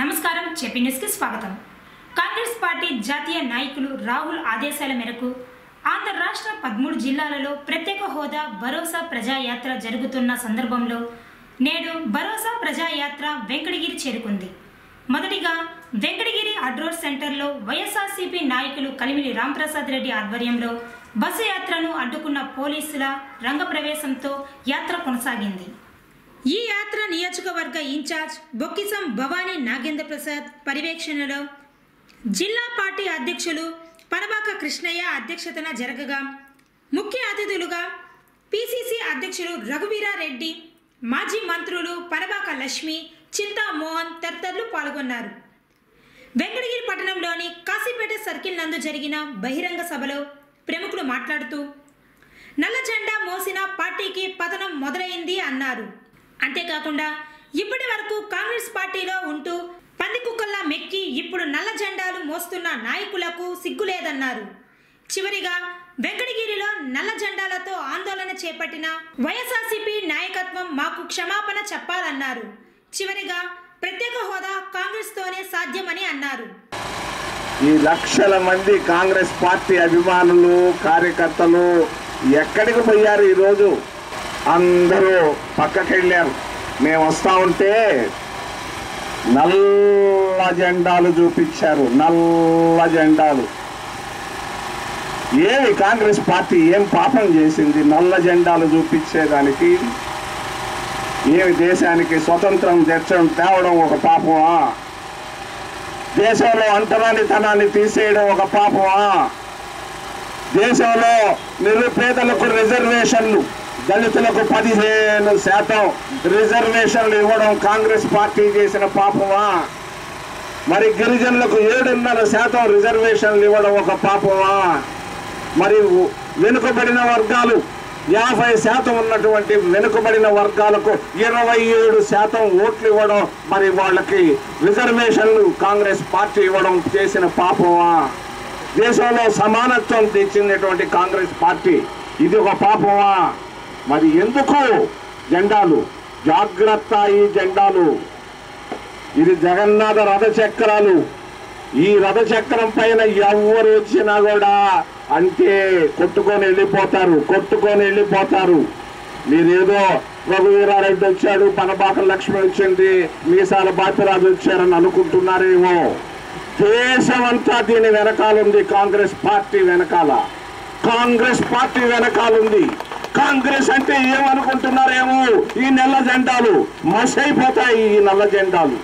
నమస్కారం చెప్పి న్యూస్కి స్వాగతం. కాంగ్రెస్ పార్టీ జాతీయ నాయకులు రాహుల్ ఆదేశాల మేరకు ఆంధ్ర రాష్ట్ర పదమూడు జిల్లాలలో ప్రత్యేక హోదా భరోసా ప్రజాయాత్ర జరుగుతున్న సందర్భంలో నేడు భరోసా ప్రజాయాత్ర వెంకటగిరి చేరుకుంది. మొదటిగా వెంకటగిరి అడ్రోడ్ సెంటర్లో వైఎస్ఆర్సీపీ నాయకులు కలిమిడి రాంప్రసాద్ రెడ్డి ఆధ్వర్యంలో బస్సు యాత్రను అడ్డుకున్న పోలీసుల రంగప్రవేశంతో యాత్ర కొనసాగింది. ఈ యాత్ర నియోజకవర్గ ఇన్ఛార్జ్ బొక్కిసం భవానీ నాగేంద్ర ప్రసాద్ పర్యవేక్షణలో. జిల్లా పార్టీ అధ్యక్షులు పరబాక కృష్ణయ్య అధ్యక్షతన జరగగా. ముఖ్య అతిథులుగా పిసిసి అధ్యక్షులు రఘువీరారెడ్డి మాజీ మంత్రులు పరబాక లక్ష్మి చింతా మోహన్ తదితరులు పాల్గొన్నారు. వెంకటగిరి పట్టణంలోని కాశీపేట సర్కిల్ నందు జరిగిన బహిరంగ సభలో ప్రముఖులు మాట్లాడుతూ నల్ల జెండా మోసిన పార్టీకి పతనం మొదలైంది అన్నారు. అంతేకాకుండా ఇప్పటి వరకు కాంగ్రెస్ పార్టీలో ఉంటూ పందికుక్కల్లా మెక్కి ఇప్పుడు నల్ల జెండాలు మోస్తున్న నాయకులకు సిగ్గులేదన్నారు చివరిగా వెంకటగిరిలో నల్ల జెండాలతో ఆందోళన చేపట్టిన వైఎస్ఆర్సీపీ నాయకత్వం మాకు క్షమాపణ చెప్పాలన్నారు. చివరిగా ప్రత్యేక హోదా కాంగ్రెస్తోనే సాధ్యమని అన్నారు. ఈ లక్షల మంది కాంగ్రెస్ పార్టీ అభిమానులు కార్యకర్తలు ఎక్కడికి పోయారు ఈరోజు? అందరూ పక్కకెళ్ళారు. మేము వస్తా ఉంటే నల్ల జెండాలు చూపించారు. నల్ల జెండాలు. ఏమి కాంగ్రెస్ పార్టీ ఏం పాపం చేసింది? నల్ల జెండాలు చూపించేదానికి ఏమి దేశానికి స్వతంత్రం తెచ్చడం తేవడం ఒక పాపమా? దేశంలో అంటరానితనాన్ని తీసేయడం ఒక పాపమా? దేశంలో నిరుపేదలకు రిజర్వేషన్లు దళితులకు పదిహేను శాతం రిజర్వేషన్లు ఇవ్వడం కాంగ్రెస్ పార్టీ చేసిన పాపమా? మరి గిరిజనులకు ఏడున్నర శాతం రిజర్వేషన్లు ఇవ్వడం ఒక పాపమా? మరి వెనుకబడిన వర్గాలు యాభై శాతం ఉన్నటువంటి వెనుకబడిన వర్గాలకు ఇరవై ఏడు శాతం ఓట్లు ఇవ్వడం మరి వాళ్ళకి రిజర్వేషన్లు కాంగ్రెస్ పార్టీ ఇవ్వడం చేసిన పాపమా? దేశంలో సమానత్వం తెచ్చినటువంటి కాంగ్రెస్ పార్టీ. ఇది ఒక పాపమా? మరి ఎందుకు జెండాలు? జాగ్రత్త ఈ జెండాలు. ఇది జగన్నాథ రథచక్రాలు. ఈ రథచక్రం పైన ఎవరు వచ్చినా కూడా అంటే కొట్టుకొని వెళ్ళిపోతారు కొట్టుకొని వెళ్ళిపోతారు. మీరేదో రఘువీరారెడ్డి వచ్చాడు పనబాక లక్ష్మి వచ్చింది మీసాల బాపిరాజు వచ్చారని అనుకుంటున్నారేమో. దేశమంతా దీని వెనకాలంది కాంగ్రెస్ పార్టీ వెనకాల. కాంగ్రెస్ పార్టీ వెనకాలంది కాంగ్రెస్ అంటే ఏమనుకుంటున్నారేమో? ఈ నల్ల జెండాలు మసైపోతాయి ఈ నల్ల జెండాలు.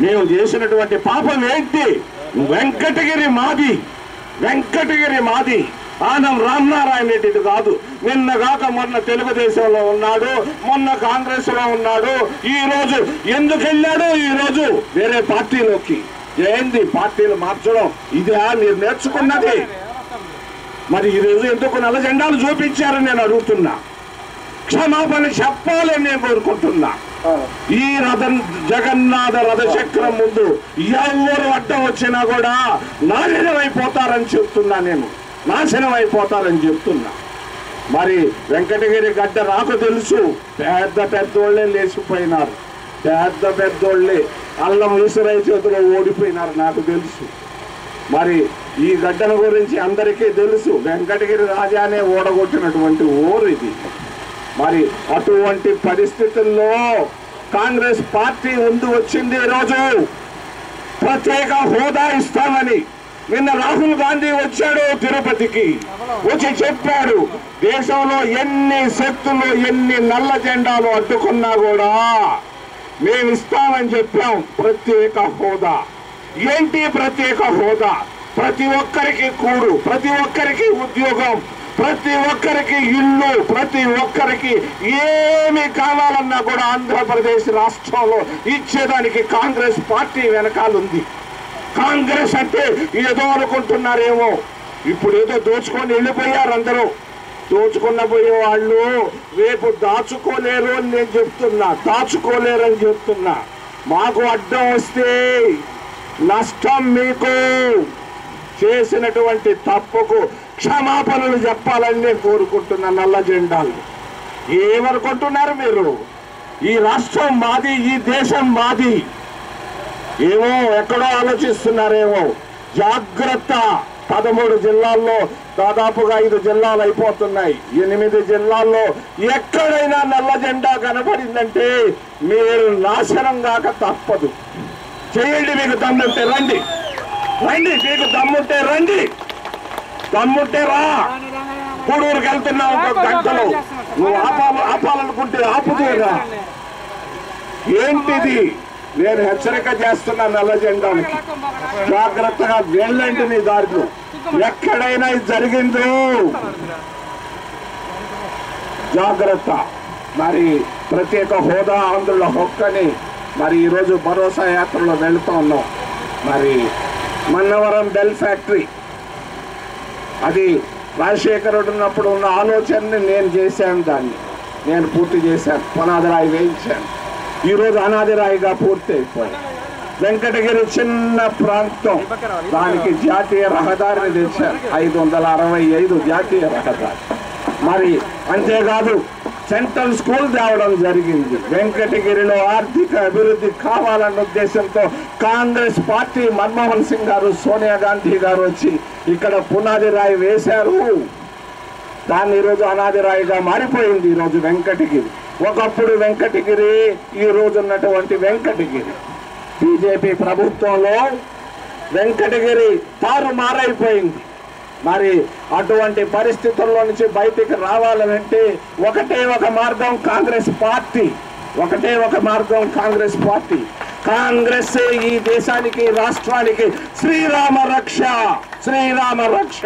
మేము చేసినటువంటి పాపం ఏంటి? వెంకటగిరి మాది. వెంకటగిరి మాది. ఆనం రామనారాయణ రెడ్డి కాదు. నిన్నగాక మొన్న తెలుగుదేశంలో ఉన్నాడు మొన్న కాంగ్రెస్లో ఉన్నాడు. ఈ రోజు ఎందుకు వెళ్ళాడు? ఈ రోజు వేరే పార్టీలోకి. ఏంది? పార్టీలు మార్చడం. ఇదే మీరు నేర్చుకున్నది. మరి ఈ రోజు ఎందుకు నల్ల జెండాలు చూపించారని నేను అడుగుతున్నా. క్షమాపణ చెప్పాలని నేను కోరుకుంటున్నా. ఈ రథం జగన్నాథ రథచక్రం ముందు ఎవరు అడ్డం వచ్చినా కూడా నాశనం అయిపోతారని చెప్తున్నా నేను. నాశనం అయిపోతారని చెప్తున్నా. మరి వెంకటగిరి గడ్డ నాకు తెలుసు పెద్ద పెద్దోళ్ళే లేచిపోయినారు. పెద్ద పెద్దోళ్ళే అల్లం విసురై చేతిలో ఓడిపోయినారు నాకు తెలుసు. మరి ఈ గడ్డను గురించి అందరికీ తెలుసు. వెంకటగిరి రాజానే ఓడగొట్టినటువంటి ఊరు ఇది. మరి అటువంటి పరిస్థితుల్లో కాంగ్రెస్ పార్టీ ముందు వచ్చింది ఈరోజు ప్రత్యేక హోదా ఇస్తామని నిన్న రాహుల్ గాంధీ వచ్చాడు తిరుపతికి. వచ్చి చెప్పాడు దేశంలో ఎన్ని శక్తులు ఎన్ని నల్ల జెండాలు అడ్డుకున్నా కూడా మేము ఇస్తామని చెప్పాం. ప్రత్యేక హోదా. ఏంటి ప్రత్యేక హోదా? ప్రతి ఒక్కరికి కూడు ప్రతి ఒక్కరికి ఉద్యోగం ప్రతి ఒక్కరికి ఇల్లు ప్రతి ఒక్కరికి ఏమి కావాలన్నా కూడా ఆంధ్రప్రదేశ్ రాష్ట్రంలో ఇచ్చేదానికి కాంగ్రెస్ పార్టీ వెనకాలంది. కాంగ్రెస్ అంటే ఏదో అనుకుంటున్నారేమో. ఇప్పుడు ఏదో దోచుకొని వెళ్ళిపోయారు అందరూ. దోచుకున్న పోయే వాళ్ళు రేపు దాచుకోలేరు అని నేను చెప్తున్నా. దాచుకోలేరు అని చెప్తున్నా. మాకు అడ్డం వస్తే నష్టం మీకు. చేసినటువంటి తప్పుకు క్షమాపణలు చెప్పాలని కోరుకుంటున్న కోరుకుంటున్నా నల్ల జెండాలు. ఏమనుకుంటున్నారు మీరు? ఈ రాష్ట్రం మాది ఈ దేశం మాది. ఏమో ఎక్కడో ఆలోచిస్తున్నారేమో. జాగ్రత్త! పదమూడు జిల్లాల్లో దాదాపుగా ఐదు జిల్లాలు అయిపోతున్నాయి. ఎనిమిది జిల్లాల్లో ఎక్కడైనా నల్ల జెండా కనబడిందంటే మీరు నాశనం కాక తప్పదు. చేయండి మీకు దమ్ముంటే రండి. రండి మీకు దమ్ముంటే రండి. దమ్ముంటే రా. గూడూరుకి వెళ్తున్నావు ఒక గంటలో. నువ్వు ఆపాల ఆపాలనుకుంటే ఆపుతేరా ఏంటిది? నేను హెచ్చరిక చేస్తున్నా నల్ల జెండానికి జాగ్రత్తగా వెళ్ళండి నీ దారిలో. ఎక్కడైనా ఇది జరిగిందో. జాగ్రత్త. మరి ప్రత్యేక హోదా ఆంధ్రుల హొక్కని మరి ఈరోజు భరోసా యాత్రలో వెళుతూ ఉన్నాం. మరి మన్నవరం బెల్ ఫ్యాక్టరీ. అది రాజశేఖరుడు ఉన్నప్పుడు ఉన్న ఆలోచనని నేను చేశాను దాన్ని. నేను పూర్తి చేశాను. పునాదిరాయి వేయించాను. ఈరోజు అనాదిరాయిగా పూర్తి అయిపోయింది వెంకటగిరి చిన్న ప్రాంతం. దానికి జాతీయ రహదారిని తెచ్చారు. ఐదు వందల అరవై ఐదు జాతీయ రహదారి. మరి అంతేకాదు సెంట్రల్ స్కూల్ తేవడం జరిగింది. వెంకటగిరిలో ఆర్థిక అభివృద్ధి కావాలన్న ఉద్దేశంతో కాంగ్రెస్ పార్టీ మన్మోహన్ సింగ్ గారు సోనియా గాంధీ గారు వచ్చి ఇక్కడ పునాది రాయి వేశారు. దాన్ని ఈరోజు అనాది రాయిగా మారిపోయింది ఈరోజు వెంకటగిరి. ఒకప్పుడు వెంకటగిరి ఈ ఉన్నటువంటి వెంకటగిరి. బీజేపీ ప్రభుత్వంలో వెంకటగిరి తారుమారైపోయింది. మరి అటువంటి పరిస్థితుల్లో నుంచి బయటికి రావాలంటే ఒకటే ఒక మార్గం కాంగ్రెస్ పార్టీ. ఒకటే ఒక మార్గం కాంగ్రెస్ పార్టీ. కాంగ్రెస్ ఈ దేశానికి రాష్ట్రానికి శ్రీరామ రక్ష శ్రీరామ రక్ష.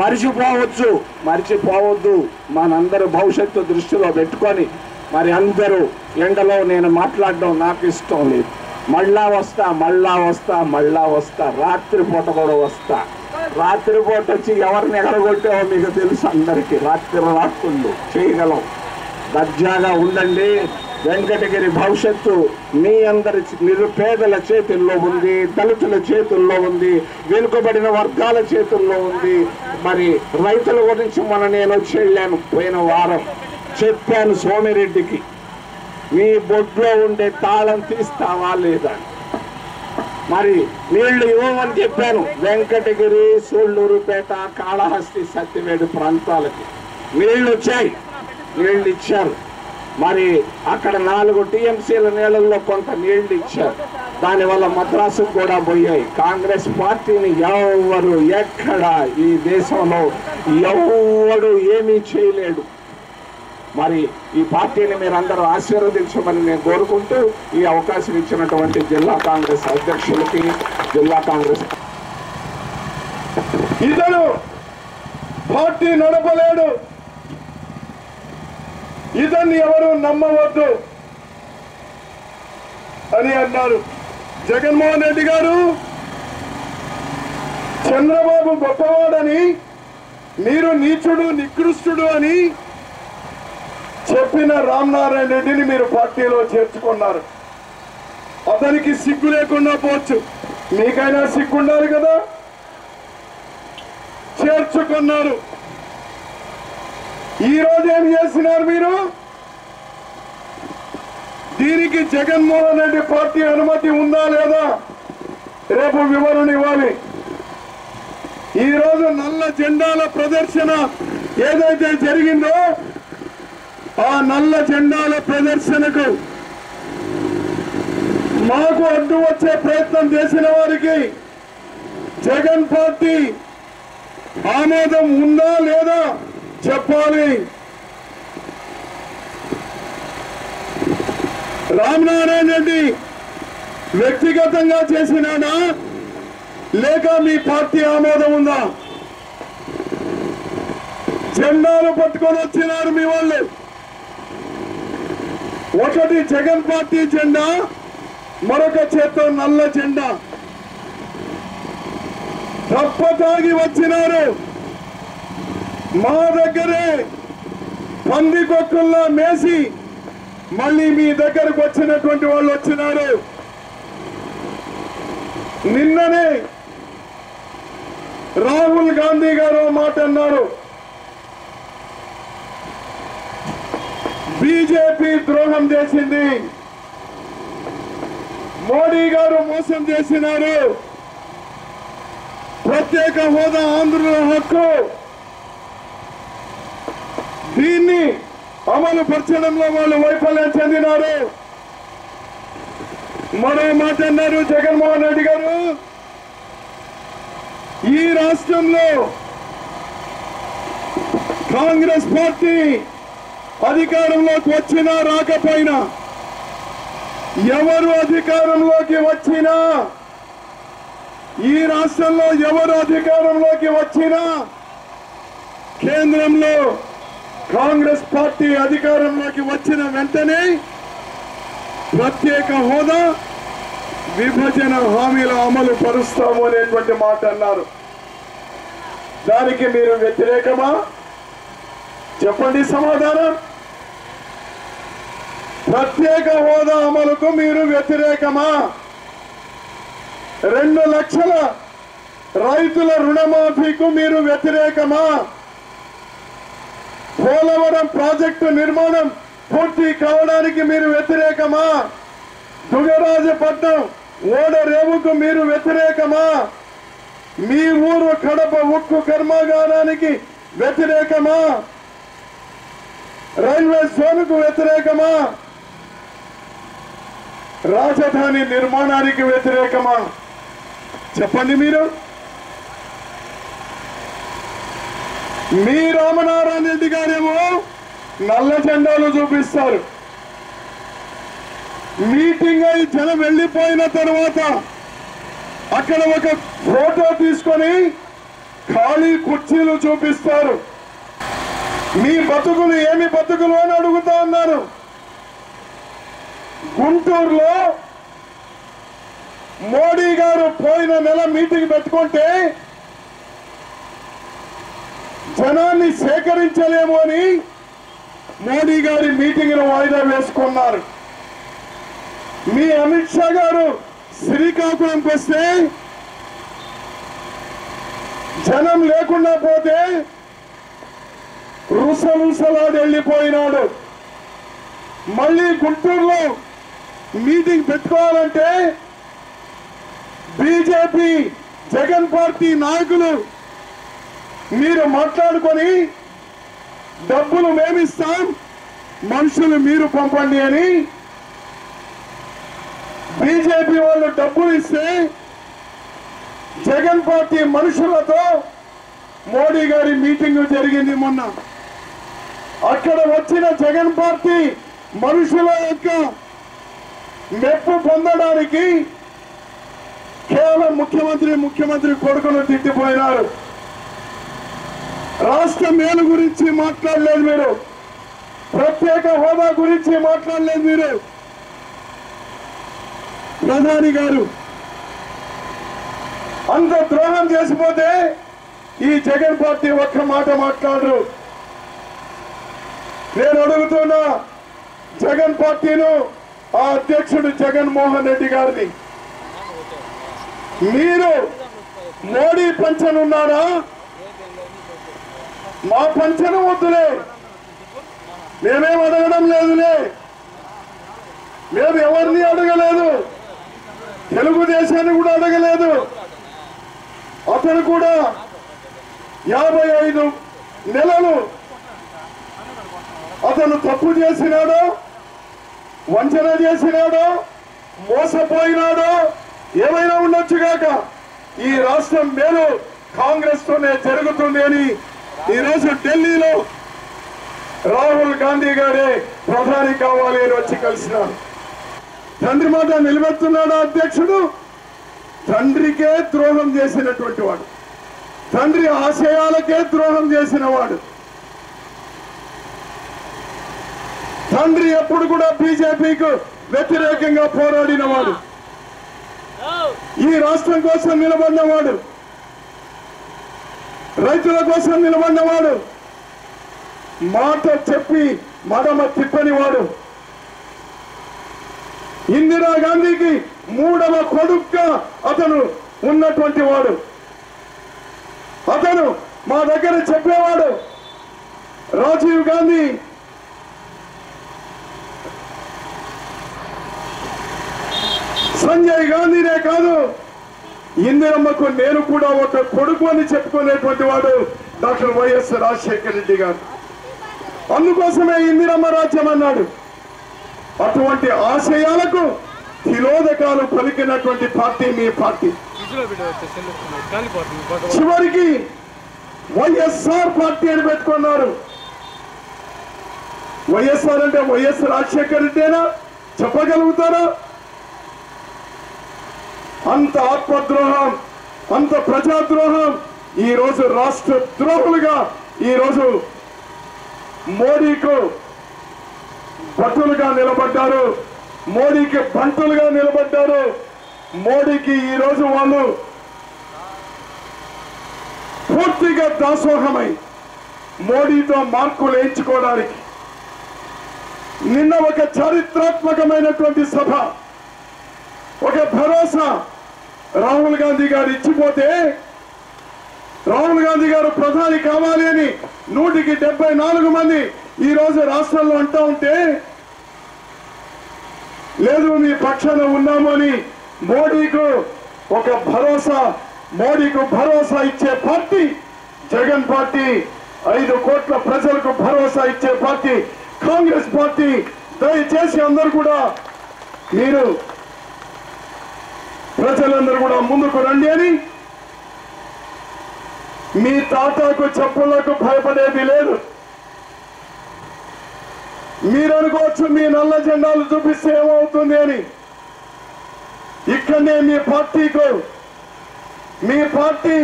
మరిచిపోవచ్చు మరిచిపోవద్దు మనందరూ భవిష్యత్తు దృష్టిలో పెట్టుకొని. మరి అందరూ ఎండలో నేను మాట్లాడడం నాకు ఇష్టం లేదు. మళ్ళా వస్తా మళ్ళా వస్తా మళ్ళా వస్తా రాత్రి పూట కూడా వస్తా. రాత్రి పూట వచ్చి ఎవరిని ఎగరగొట్టావో మీకు తెలుసు అందరికీ. రాత్రి రాత్రులు చేయగలం. దర్జాగా ఉండండి. వెంకటగిరి భవిష్యత్తు మీ అందరి నిరుపేదల చేతుల్లో ఉంది దళితుల చేతుల్లో ఉంది వెనుకబడిన వర్గాల చేతుల్లో ఉంది. మరి రైతుల గురించి మన నేను వచ్చి వెళ్ళాను పోయిన వారం. చెప్పాను సోమిరెడ్డికి మీ బొడ్లో ఉండే తాళం తీస్తావా లేదా? మరి నీళ్ళు ఇవ్వమని చెప్పాను. వెంకటగిరి సూళ్ళూరుపేట కాళహస్తి సత్యవేడు ప్రాంతాలకి. నీళ్ళు వచ్చాయి. నీళ్ళు ఇచ్చారు. మరి అక్కడ నాలుగు టీఎంసీల నీళ్ళల్లో కొంత నీళ్ళు ఇచ్చారు. దానివల్ల మద్రాసుకు కూడా పోయాయి. కాంగ్రెస్ పార్టీని ఎవరు ఎక్కడ ఈ దేశంలో ఎవడు ఏమీ చేయలేడు. మరి ఈ పార్టీని మీరందరూ ఆశీర్వదించమని నేను కోరుకుంటూ ఈ అవకాశం ఇచ్చినటువంటి జిల్లా కాంగ్రెస్ అధ్యక్షులకి జిల్లా కాంగ్రెస్ ఇతను పార్టీ నడపలేడు. ఇతన్ని ఎవరు నమ్మవద్దు అని అన్నారు. జగన్మోహన్ రెడ్డి గారు చంద్రబాబు గొప్పవాడని మీరు నీచుడు నికృష్టుడు అని చెప్పిన రామనారాయణ రెడ్డిని మీరు పార్టీలో చేర్చుకున్నారు. అతనికి సిగ్గు లేకుండా పోవచ్చు. మీకైనా సిగ్గు ఉండాలి కదా? చేర్చుకున్నారు. ఈ ఏం చేస్తున్నారు మీరు? దీనికి జగన్మోహన్ రెడ్డి పార్టీ అనుమతి ఉందా లేదా? రేపు వివరణ ఇవ్వాలి. ఈ రోజు నల్ల జెండాల ప్రదర్శన ఏదైతే జరిగిందో ఆ నల్ల జెండాల ప్రదర్శనకు మాకు అడ్డు వచ్చే ప్రయత్నం చేసిన వారికి జగన్ పార్టీ ఆమోదం ఉందా లేదా చెప్పాలి. రామనారాయణ రెడ్డి వ్యక్తిగతంగా చేసినాడా లేక మీ పార్టీ ఆమోదం ఉందా? జెండాలు పట్టుకొని వచ్చినారు మీ వాళ్ళు. ఒకటి జగన్ పార్టీ జెండా మరొక చేత్తో నల్ల జెండా. తప్ప తాగి వచ్చినారు. మా దగ్గరే పందికొక్కుల్లో మేసి మళ్ళీ మీ దగ్గరకు వచ్చినటువంటి వాళ్ళు వచ్చినారు. నిన్ననే రాహుల్ గాంధీ గారు మాట అన్నారు. బీజేపీ ద్రోహం చేసింది. మోడీ గారు మోసం చేసినారు. ప్రత్యేక హోదా ఆంధ్రుల హక్కు. దీన్ని అమలు పరచడంలో వాళ్ళు వైఫల్యం చెందినారు. మరో మాట అన్నారు జగన్మోహన్ రెడ్డి గారు. ఈ రాష్ట్రంలో కాంగ్రెస్ పార్టీ అధికారంలోకి వచ్చినా రాకపోయినా ఎవరు అధికారంలోకి వచ్చినా ఈ రాష్ట్రంలో ఎవరు అధికారంలోకి వచ్చినా కేంద్రంలో కాంగ్రెస్ పార్టీ అధికారంలోకి వచ్చిన వెంటనే ప్రత్యేక హోదా విభజన హామీల అమలు పరుస్తాము అనేటువంటి మాట అన్నారు. దానికి మీరు వ్యతిరేకమా? చెప్పండి సమాధానం. ప్రత్యేక హోదా అమలుకు మీరు వ్యతిరేకమా? రెండు లక్షల రైతుల రుణమాఫీకు మీరు వ్యతిరేకమా? పోలవరం ప్రాజెక్టు నిర్మాణం పూర్తి కావడానికి మీరు వ్యతిరేకమా? దుగరాజపట్నం ఓడరేవుకు మీరు వ్యతిరేకమా? మీ ఊరు కడప ఉక్కు కర్మాగారానికి వ్యతిరేకమా? రైల్వే జోన్కు వ్యతిరేకమా? రాజధాని నిర్మాణానికి వ్యతిరేకమా? చెప్పండి మీరు. మీ రామనారాయణ రెడ్డి గారేమో నల్ల జెండాలు చూపిస్తారు. మీటింగ్ అయి జనం వెళ్ళిపోయిన తర్వాత అక్కడ ఒక ఫోటో తీసుకొని ఖాళీ కుర్చీలు చూపిస్తారు. మీ బతుకులు ఏమి బతుకులు అని అడుగుతా ఉన్నారు. గుంటూరులో మోడీ గారు పోయిన నెల మీటింగ్ పెట్టుకుంటే జనాన్ని సేకరించలేము అని మోడీ గారి మీటింగ్ను వాయిదా వేసుకున్నారు. మీ అమిత్ షా గారు శ్రీకాకుళంకి వస్తే జనం లేకుండా పోతే రుసరుసలాడి వెళ్ళిపోయినాడు. మళ్ళీ గుంటూరులో మీటింగ్ పెట్టుకోవాలంటే బీజేపీ జగన్ పార్టీ నాయకులు మీరు మాట్లాడుకొని డబ్బులు మేమిస్తాం మనుషులు మీరు పంపండి అని బీజేపీ వాళ్ళు డబ్బులు ఇస్తే జగన్ పార్టీ మనుషులతో మోడీ గారి మీటింగ్ జరిగింది మొన్న. అక్కడ వచ్చిన జగన్ పార్టీ మనుషుల యొక్క మెప్పు పొందడానికి కేవలం ముఖ్యమంత్రి ముఖ్యమంత్రి కొడుకును తిట్టిపోయినారు. రాష్ట్ర మేలు గురించి మాట్లాడలేదు మీరు. ప్రత్యేక హోదా గురించి మాట్లాడలేదు మీరు. ప్రధాని గారు అంత ద్రోహం చేసిపోతే ఈ జగన్ పార్టీ ఒక్క మాట మాట్లాడరు. నేను అడుగుతున్నా జగన్ పార్టీను ఆ అధ్యక్షుడు జగన్మోహన్ రెడ్డి గారిని. మీరు మోడీ పంచను ఉన్నారా? మా పంచను వద్దులే. మేమేం అడగడం లేదులే. మేము ఎవరిని అడగలేదు. తెలుగుదేశాన్ని కూడా అడగలేదు. అతను కూడా యాభై ఐదు నెలలు అతను తప్పు చేసినాడో వంచన చేసినాడో మోసపోయినాడో ఏమైనా ఉండొచ్చుగాక ఈ రాష్ట్రం మేలు కాంగ్రెస్ తోనే జరుగుతుంది అని ఈరోజు ఢిల్లీలో రాహుల్ గాంధీ గారే ప్రధాని కావాలి అని వచ్చి కలిసినారు. తండ్రి మాట నిలబెడుతున్నాడు అధ్యక్షుడు? తండ్రికే ద్రోహం చేసినటువంటి వాడు. తండ్రి ఆశయాలకే ద్రోహం చేసిన వాడు. తండ్రి ఎప్పుడు కూడా బీజేపీకు వ్యతిరేకంగా పోరాడిన వాడు. ఈ రాష్ట్రం కోసం నిలబడినవాడు రైతుల కోసం నిలబడినవాడు మాట చెప్పి మడమ తిప్పని వాడు. ఇందిరా గాంధీకి మూడవ కొడుక్గా అతను ఉన్నటువంటి వాడు. అతను మా దగ్గర చెప్పేవాడు. రాజీవ్ గాంధీ సంజయ్ గాంధీనే కాదు. ఇందిరమ్మకు నేను కూడా ఒక కొడుకు అని చెప్పుకునేటువంటి వాడు డాక్టర్ వైఎస్ రాజశేఖర రెడ్డి గారు. అందుకోసమే ఇందిరమ్మ రాజ్యం అన్నాడు. అటువంటి ఆశయాలకు తిలోదకాలు పలికినటువంటి పార్టీ మీ పార్టీ. చివరికి వైఎస్ఆర్ పార్టీ అని పెట్టుకున్నారు. వైఎస్ఆర్ అంటే వైఎస్ రాజశేఖర్ రెడ్డేనా? చెప్పగలుగుతారా? అంత ఆత్మద్రోహం అంత ప్రజాద్రోహం ఈ రోజు రాష్ట్ర ద్రోహులుగా ఈ రోజు మోడీకు భటులుగా నిలబడ్డారు మోడీకి బంటులుగా నిలబడ్డారు మోడీకి ఈ రోజు వాళ్ళు పూర్తిగా దాసోహమై మోడీతో మార్కులు ఎంచుకోవడానికి నిన్న ఒక చారిత్రాత్మకమైనటువంటి సభ ఒక భరోసా రాహుల్ గాంధీ గారు ఇచ్చిపోతే రాహుల్ గాంధీ గారు ప్రధాని కావాలి అని నూటికి డెబ్బై నాలుగు మంది ఈ రోజు రాష్ట్రంలో అంటూ ఉంటే లేదు మీ పక్షాన ఉన్నాము అని మోడీకు ఒక భరోసా మోడీకు భరోసా ఇచ్చే పార్టీ జగన్ పార్టీ ఐదు కోట్ల ప్రజలకు భరోసా ఇచ్చే పార్టీ కాంగ్రెస్ పార్టీ దయచేసి అందరూ కూడా మీరు ప్రజలందరూ కూడా ముందుకు రండి అని మీ తాతకు చెప్పులకు భయపడేది లేదు. మీరు అనుకోవచ్చు మీ నల్ల జెండాలు చూపిస్తే ఏమవుతుంది అని. ఇక్కడనే మీ పార్టీకు మీ పార్టీ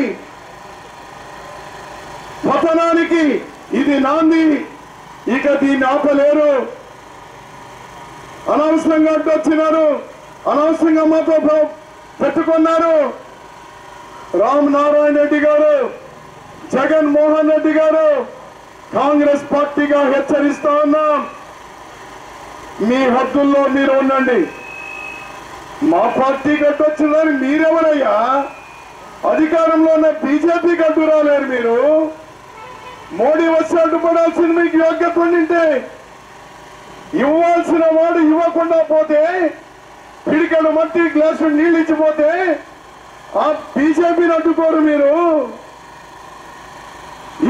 పతనానికి ఇది నాంది. ఇక దీన్ని ఆపలేరు. అనవసరంగా అడ్డొచ్చినారు. అనవసరంగా మాతో పెట్టుకున్నారు. రామ్ నారాయణ రెడ్డి గారు జగన్ మోహన్ రెడ్డి గారు కాంగ్రెస్ పార్టీగా హెచ్చరిస్తా ఉన్నాం. మీ హద్దుల్లో మీరు ఉండండి. మా పార్టీ కట్టొచ్చిందని మీరెవరయ్యా? అధికారంలో ఉన్న బీజేపీ గడ్డు రాలేరు మీరు. మోడీ వచ్చి అడ్డుపడాల్సింది మీకు యోగ్యత ఉండింటే. ఇవ్వాల్సిన వాడు ఇవ్వకుండా పోతే పిడికెడు మట్టి గ్లాసు నీళ్ళు ఇచ్చిపోతే ఆ బీజేపీని అడ్డుకోరు మీరు.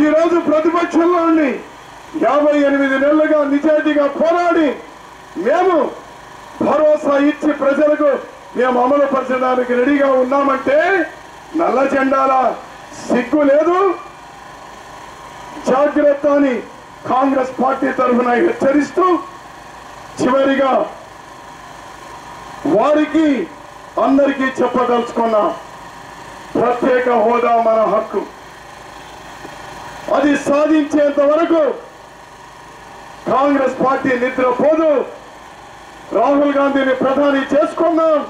ఈరోజు ప్రతిపక్షంలో ఉండి యాభై ఎనిమిది నెలలుగా నిజాయితీగా పోరాడి మేము భరోసా ఇచ్చి ప్రజలకు మేము అమలు పరచడానికి రెడీగా ఉన్నామంటే నల్ల జెండాల? సిగ్గు లేదు. జాగ్రత్త అని కాంగ్రెస్ పార్టీ తరఫున హెచ్చరిస్తూ చివరిగా వారికి అందరికీ చెప్పదలుచుకున్న ప్రత్యేక హోదా మన హక్కు. అది సాధించేంత వరకు కాంగ్రెస్ పార్టీ నిద్రపోదు. రాహుల్ గాంధీని ప్రధాని చేసుకుందాం.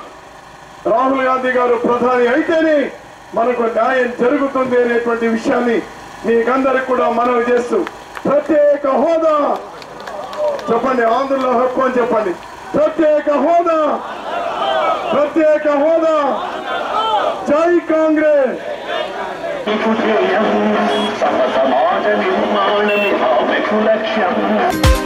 రాహుల్ గాంధీ గారు ప్రధాని అయితేనే మనకు న్యాయం జరుగుతుంది అనేటువంటి విషయాన్ని మీకందరికి కూడా మనవి చేస్తూ ప్రత్యేక హోదా. చెప్పండి ఆంధ్రలో హక్కు అని చెప్పండి. ప్రత్యేక హోదా. प्रत्येक हादसा जय कांग्रेस। निर्माण लक्ष्य